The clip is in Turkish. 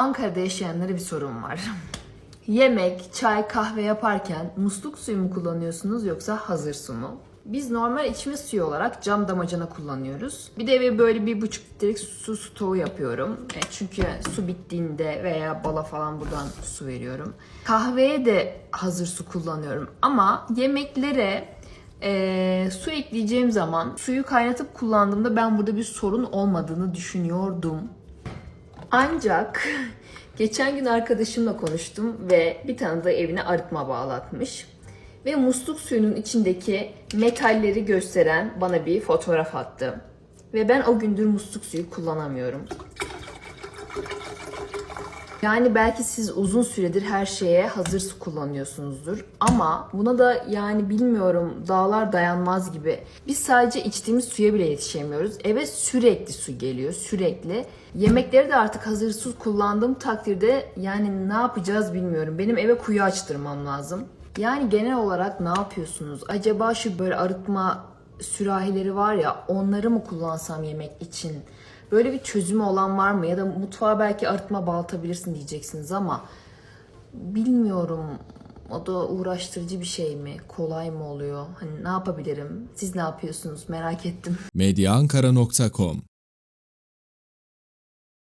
Ankara'da yaşayanlara bir sorun var. Yemek, çay, kahve yaparken musluk suyu mu kullanıyorsunuz yoksa hazır su mu? Biz normal içme suyu olarak cam damacana kullanıyoruz. Bir de eve böyle bir buçuk litrelik su stoğu yapıyorum. E, çünkü su bittiğinde veya bala falan buradan su veriyorum. Kahveye de hazır su kullanıyorum. Ama yemeklere e, su ekleyeceğim zaman suyu kaynatıp kullandığımda ben burada bir sorun olmadığını düşünüyordum. Ancak geçen gün arkadaşımla konuştum ve bir tanıdığı evine arıtma bağlatmış. Ve musluk suyunun içindeki metalleri gösteren bana bir fotoğraf attı. Ve ben o gündür musluk suyu kullanamıyorum. Yani belki siz uzun süredir her şeye hazır su kullanıyorsunuzdur. Ama buna da yani bilmiyorum dağlar dayanmaz gibi. Biz sadece içtiğimiz suya bile yetişemiyoruz. Eve sürekli su geliyor sürekli. Yemekleri de artık hazır su kullandığım takdirde yani ne yapacağız bilmiyorum. Benim eve kuyu açtırmam lazım. Yani genel olarak ne yapıyorsunuz? Acaba şu böyle arıtma sürahileri var ya onları mı kullansam yemek için? Böyle bir çözümü olan var mı? Ya da mutfağa belki arıtma baltabilirsin diyeceksiniz ama bilmiyorum. O da uğraştırıcı bir şey mi? Kolay mı oluyor? Hani ne yapabilirim? Siz ne yapıyorsunuz? Merak ettim. medyaankara.com